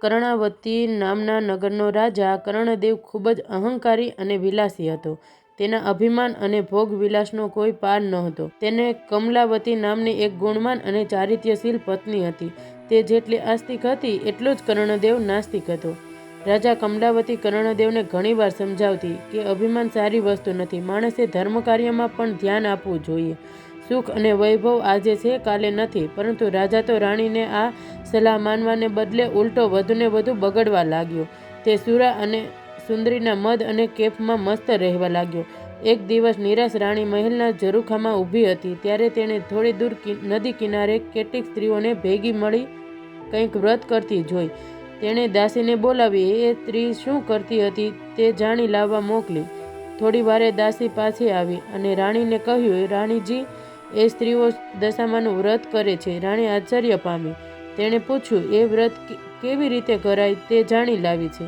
કર્ણાવતી નામના નગરનો રાજા કર્ણદેવ ખૂબ જ અહંકારી અને વિલાસી હતો. તેના અભિમાન અને ભોગવિલાસનો કોઈ પાર નહોતો. તેને કમલાવતી નામની એક ગુણવાન અને ચારિત્ર્યશીલ પત્ની હતી. તે જેટલી આસ્તિક હતી, એટલો જ કર્ણદેવ નાસ્તિક હતો. રાજા કમલાવતી કર્ણદેવને ઘણીવાર સમજાવતી કે અભિમાન સારી વસ્તુ નથી. માણસે ધર્મકાર્યમાં પણ ધ્યાન આપવું જોઈએ. સુખ અને વૈભવ આજે છે, કાલે નથી. પરંતુ રાજા તો રાણીને આ સલાહ માનવાને બદલે ઉલટો વધુને વધુ બગડવા લાગ્યો. તે સુરા અને સુંદરીના મદ અને કેફમાં મસ્ત રહેવા લાગ્યો. એક દિવસ નિરાશ રાણી મહેલના ઝરૂખામાં ઊભી હતી ત્યારે તેણે થોડી દૂર નદી કિનારે કેટલીક સ્ત્રીઓને ભેગી મળી કંઈક વ્રત કરતી જોઈ. તેણે દાસીને બોલાવી, એ સ્ત્રી શું કરતી હતી તે જાણી લાવવા મોકલી. થોડી વારે દાસી પાછી આવી અને રાણીને કહ્યું, રાણીજી એ સ્ત્રીઓ દશામાનું વ્રત કરે છે. રાણી આશ્ચર્ય પામી. તેણે પૂછ્યું, એ વ્રત કેવી રીતે કરાય તે જાણી લાવી છે?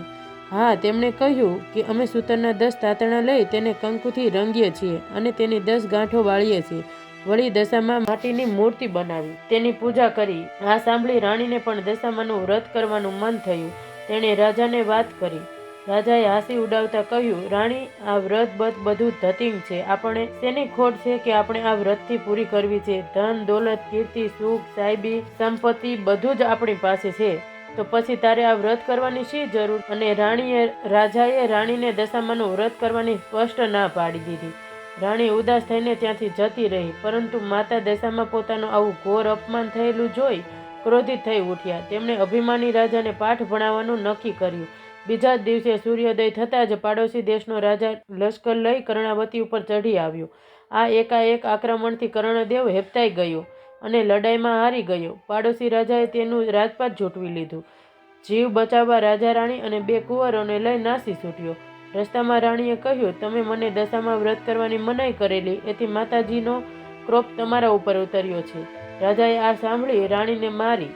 હા, તેમણે કહ્યું કે અમે સૂતરના દસ તાતણા લઈ તેને કંકુથી રંગીએ છીએ અને તેની દસ ગાંઠો વાળીએ છીએ. વળી દશામાં માટીની મૂર્તિ બનાવી તેની પૂજા કરી. આ સાંભળી રાણીને પણ દશામાનું વ્રત કરવાનું મન થયું. તેણે રાજાને વાત કરી. રાજાએ હાંસી ઉડાવતા કહ્યું, રાણી, આ વ્રત બધ બધું ધતિંગ છે. આપણે તેની ખોટ છે કે આપણે આ વ્રતથી પૂરી કરવી છે? ધન, દોલત, કીર્તિ, સુખ સાહેબી સંપત્તિ બધું જ આપણી પાસે છે. તો પછી તારે આ વ્રત કરવાની શી જરૂર? અને રાણીએ, રાજાએ રાણીને દશામાનું વ્રત કરવાની સ્પષ્ટ ના પાડી દીધી. રાણી ઉદાસ થઈને ત્યાંથી જતી રહી. પરંતુ માતા દશામાં પોતાનું આવું ઘોર અપમાન થયેલું જોઈ ક્રોધિત થઈ ઉઠ્યા. તેમણે અભિમાની રાજાને પાઠ ભણાવવાનું નક્કી કર્યું. બીજા જ દિવસે સૂર્યોદય થતાં જ પાડોશી દેશનો રાજા લશ્કર લઈ કર્ણાવતી ઉપર ચઢી આવ્યો. આ એકાએક આક્રમણથી કર્ણદેવ હેપતાઈ ગયો અને લડાઈમાં હારી ગયો. પાડોશી રાજાએ તેનું રાજપાટ ઝૂંટવી લીધું. જીવ બચાવવા રાજા રાણી અને બે કુંવરોને લઈ નાસી છૂટ્યો. રસ્તામાં રાણીએ કહ્યું, તમે મને દશામાં વ્રત કરવાની મનાઈ કરેલી, એથી માતાજીનો ક્રોપ તમારા ઉપર ઉતર્યો છે. રાજાએ આ સાંભળી રાણીને મારી.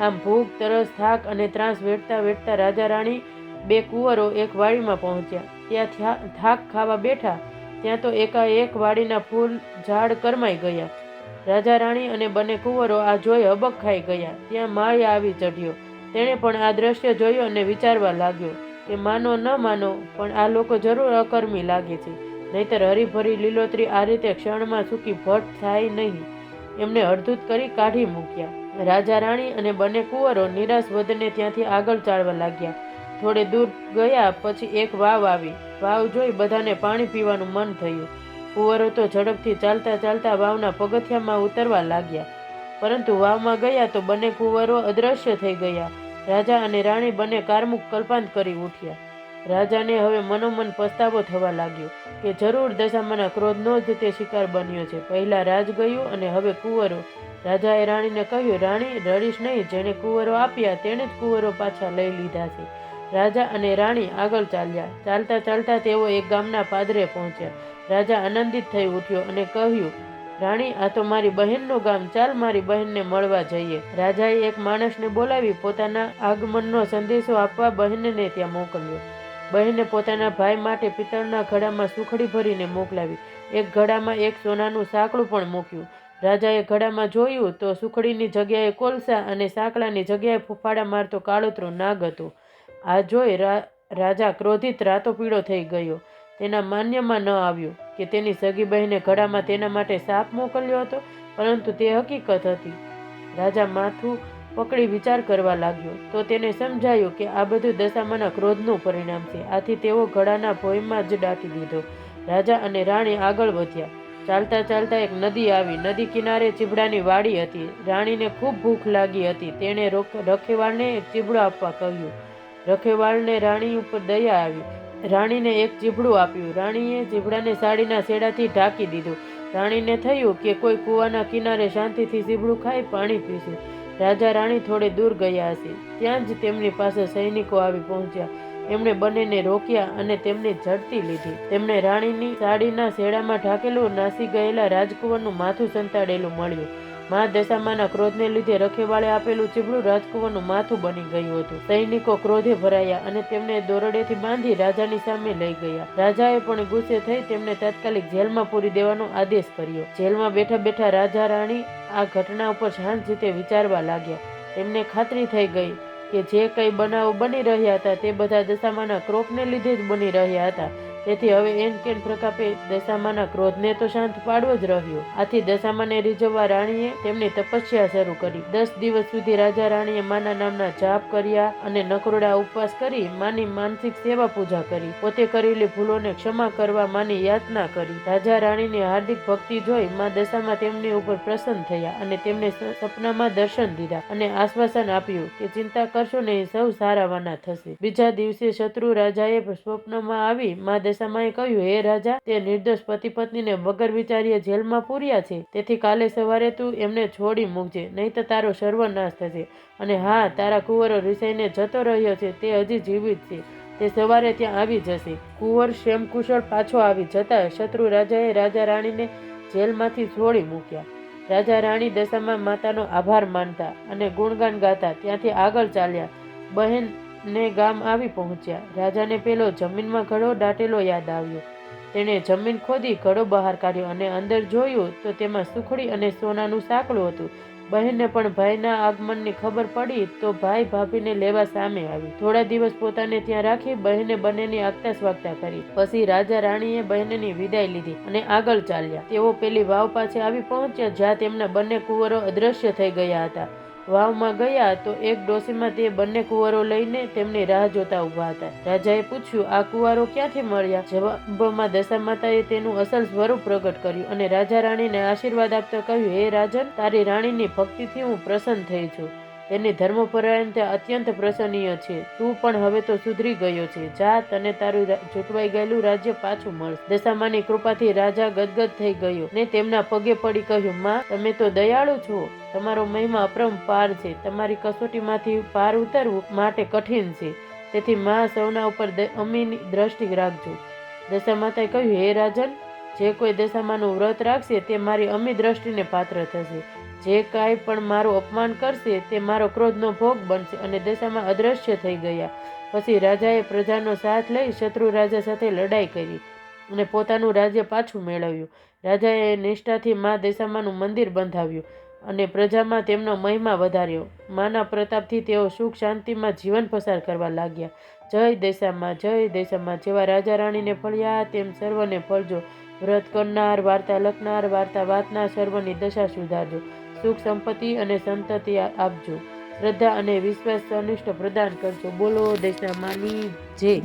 આમ ભૂખ, તરસ, થાક અને ત્રાસ વેઠતા વેઠતા રાજા રાણી બે કુંવરો એક વાડીમાં પહોંચ્યા. ત્યાં થાક ખાવા બેઠા, ત્યાં તો એકાએક વાડીના ફૂલ ઝાડ કરમાઈ ગયા. રાજા રાણી અને બંને કુંવરો આ જોઈ હબક ખાઈ ગયા. ત્યાં માળી આવી ચઢ્યો. તેણે પણ આ દ્રશ્ય જોયું અને વિચારવા લાગ્યો કે માનો ન માનો, પણ આ લોકો જરૂર અકર્મી લાગે છે. નહીંતર હરીભરી લીલોતરી આ રીતે ક્ષણમાં સૂકી ભટ્ટ થાય નહીં. એમને અડધૂત કરી કાઢી મૂક્યા. રાજા રાણી અને બંને કુંવરો નિરાશ વધને ત્યાંથી આગળ ચાલવા લાગ્યા. થોડે દૂર ગયા પછી એક વાવ આવી. વાવ જોઈ બધાને પાણી પીવાનું મન થયું. કુંવરો તો ઝડપથી ચાલતા ચાલતા વાવના પગથિયામાં ઉતરવા લાગ્યા. પરંતુ વાવમાં ગયા તો બંને કુંવરો અદૃશ્ય થઈ ગયા. રાજા અને રાણી બંને કારમુખ કલ્પાંત કરી ઉઠ્યા. રાજાને હવે મનોમન પસ્તાવો થવા લાગ્યો કે જરૂર દશામાના ક્રોધનો જ તે શિકાર બન્યો છે. પહેલાં રાજ ગયું અને હવે કુંવરો. રાજાએ રાણીને કહ્યું, રાણી, રડીશ નહીં જેણે કુંવરો આપ્યા તેણે જ કુંવરો પાછા લઈ લીધા છે. રાજા અને રાણી આગળ ચાલ્યા. ચાલતા ચાલતા તેઓ એક ગામના પાદરે પહોંચ્યા. રાજા આનંદિત થઈ ઉઠ્યો અને કહ્યું, રાણી, આ તો મારી બહેનનું ગામ ચાલ મારી બહેનને મળવા જઈએ. રાજાએ એક માણસને બોલાવી પોતાના આગમનનો સંદેશો આપવા બહેનને ત્યાં મોકલ્યો. બહેને પોતાના ભાઈ માટે પિત્તળના ઘડામાં સુખડી ભરીને મોકલાવી. એક ઘડામાં એક સોનાનું સાંકળું પણ મૂક્યું. રાજાએ ઘડામાં જોયું તો સુખડીની જગ્યાએ કોલસા અને સાંકળાની જગ્યાએ ફૂફાડા મારતો કાળોતરો નાગ હતો. આ જોઈ રાજા ક્રોધિત રાતો પીળો થઈ ગયો. તેના માન્યમાં ન આવ્યું કે તેની સગી બહેને ઘડામાં તેના માટે સાપ મોકલ્યો હતો. પરંતુ તે હકીકત હતી. રાજા માથું પકડી વિચાર કરવા લાગ્યો. તો તેને સમજાયું કે આ બધું દશામાના ક્રોધનું પરિણામ છે. આથી તેઓ ઘડાના ભોયમાં જ દાટી દીધો. રાજા અને રાણી આગળ વધ્યા. ચાલતા ચાલતા એક નદી આવી. નદી કિનારે ચીબડાની વાડી હતી. રાણીને ખૂબ ભૂખ લાગી હતી. તેણે રખેવાળને એક ચીબડો આપવા કહ્યું. રખેવાળને રાણી ઉપર દયા આવી. રાણીને એક ચીભડું આપ્યું. રાણીએ ચીભડાને સાડીના શેડાથી ઢાંકી દીધું. રાણીને થયું કે કોઈ કૂવાના કિનારે શાંતિથી ચીભડું ખાઈ પાણી પીશે. રાજા રાણી થોડે દૂર ગયા હશે. ત્યાં જ તેમની પાસે સૈનિકો આવી પહોંચ્યા. એમણે બંનેને રોક્યા અને તેમની ઝડપી લીધી. તેમણે રાણીની સાડીના શેડામાં ઢાંકેલું નાસી ગયેલા રાજકુંવરનું માથું સંતાડેલું મળ્યું. મા દશામાના ક્રોધને લીધે રખેવાળે આપેલું ચીબડું રાજકુંવરનું માથું બની ગયું હતું. સૈનિકો ક્રોધે ભરાયા અને તેમને દોરડેથી બાંધી રાજાની સામે લઈ ગયા. રાજાએ પણ ગુસ્સે થઈ તેમને તાત્કાલિક જેલમાં પૂરી દેવાનો આદેશ કર્યો. જેલમાં બેઠા બેઠા રાજા રાણી આ ઘટના ઉપર શાંત રીતે વિચારવા લાગ્યા. તેમને ખાતરી થઈ ગઈ કે જે કંઈ બનાવો બની રહ્યા હતા તે બધા દશામાના ક્રોપને લીધે જ બની રહ્યા હતા તેથી હવે એન કેન પ્રકાપે દશામાના ક્રોધને તો શાંત પાડવો જ રહ્યો. આથી દશામાને રીઝવવા રાણીએ તેમની તપસ્યા શરૂ કરી. દસ દિવસ સુધી રાજા રાણીએ માના નામના જાપ કર્યા અને નકરોડા ઉપવાસ કરી માની માનસિક સેવા પૂજા કરી. પોતે કરેલી ભૂલોને ક્ષમા કરવા માની યાતના કરી. રાજા રાણીની હાર્દિક ભક્તિ જોઈ મા દશામાં તેમની ઉપર પ્રસન્ન થયા અને તેમને સપનામાં દર્શન દીધા અને આશ્વાસન આપ્યું કે ચિંતા કરશો નહીં, સૌ સારાવાના થશે. બીજા દિવસે શત્રુ રાજાએ સ્વપ્નમાં આવી મા દશામાએ કહ્યું, હે રાજા, તે નિર્દોષ પતિ પત્નીને વગર વિચારીએ જેલમાં પૂર્યા છે. તેથી કાલે સવારે તું એમને છોડી મૂકજે, નહીં તો તારો સર્વનાશ થશે. અને હા, તારા કુંવરો રિસાઈને જતો રહ્યો છે, તે હજી જીવિત છે. તે સવારે ત્યાં આવી જશે. કુંવર શ્યામકુશળ પાછો આવી જતા શત્રુ રાજાએ રાજા રાણીને જેલમાંથી છોડી મૂક્યા. રાજા રાણી દશામાં માતાનો આભાર માનતા અને ગુણગાન ગાતા ત્યાંથી આગળ ચાલ્યા. બહેન ને ગામ આવી પહોંચ્યા. રાજાને પેલો જમીનમાં ઘડો દાટેલો યાદ આવ્યો. તેણે જમીન ખોદી, ઘડો બહાર કાઢ્યો અને અંદર જોયું તો તેમાં સુખડી અને સોનાનું સાંકળું હતું. બહેનને પણ ભાઈના આગમનની ખબર પડી તો ભાઈ ભાભીને લેવા સામે આવી થોડા દિવસ પોતાને ત્યાં રાખી બહેને બંનેની આગતા સ્વાગતા કરી. પછી રાજા રાણીએ બહેનની વિદાય લીધી અને આગળ ચાલ્યા. તેઓ પેલી વાવ પાસે આવી પહોંચ્યા જ્યાં તેમના બંને કુંવરો અદ્રશ્ય થઈ ગયા હતા. વાવમાં ગયા તો એક ડોસીમાં તે બંને કુંવરો લઈને તેમની રાહ જોતા ઊભા હતા. રાજાએ પૂછ્યું, આ કુંવારો ક્યાંથી મળ્યા? જવાબમાં દશા માતાએ તેનું અસલ સ્વરૂપ પ્રગટ કર્યું અને રાજા રાણીને આશીર્વાદ આપતા કહ્યું, હે રાજન, તારી રાણીની ભક્તિથી હું પ્રસન્ન થઈ છું. તેની ધર્મપરાયણતા અત્યંત પ્રસન્નીય છે. તું પણ હવે તો સુધરી ગયો છે. જા, તને તારું ચૂંટવાઈ ગયેલું રાજ્ય પાછું મળશે. દશામાની કૃપાથી રાજા ગદગદ થઈ ગયો ને તેમના પગે પડી કહ્યું, માં, તમે તો દયાળુ છો. તમારો મહિમા અપરંપાર છે. તમારી કસોટીમાંથી પાર ઉતરવું માટે કઠિન છે. તેથી માં, સૌના ઉપર અમીની દ્રષ્ટિ રાખજો. દશા માતાએ કહ્યું, હે રાજન, જે કોઈ દશામાનું વ્રત રાખશે તે મારી અમી દ્રષ્ટિને પાત્ર થશે. જે કાંઈ પણ મારું અપમાન કરશે, તે મારો ક્રોધનો ભોગ બનશે અને દશામાં અદ્રશ્ય થઈ ગયા. પછી રાજાએ પ્રજાનો સાથ લઈ શત્રુ રાજા સાથે લડાઈ કરી અને પોતાનું રાજ્ય પાછું મેળવ્યું. રાજાએ નિષ્ઠાથી મા દશામાનું મંદિર બંધાવ્યું અને પ્રજામાં તેમનો મહિમા વધાર્યો. માના પ્રતાપથી તેઓ સુખ શાંતિમાં જીવન પસાર કરવા લાગ્યા. જય દેશામાં જય દેશામાં, જેવા રાજા રાણીને ફળ્યા તેમ સર્વને ફળજો. વ્રત કરનાર, વાર્તા લખનાર, વાર્તા વાંચનાર સર્વની દશા સુધારજો. સુખ સંપત્તિ અને સંતતિ આપજો. શ્રદ્ધા અને વિશ્વાસ સનિષ્ઠ પ્રદાન કરજો. બોલો દેશામાની જય.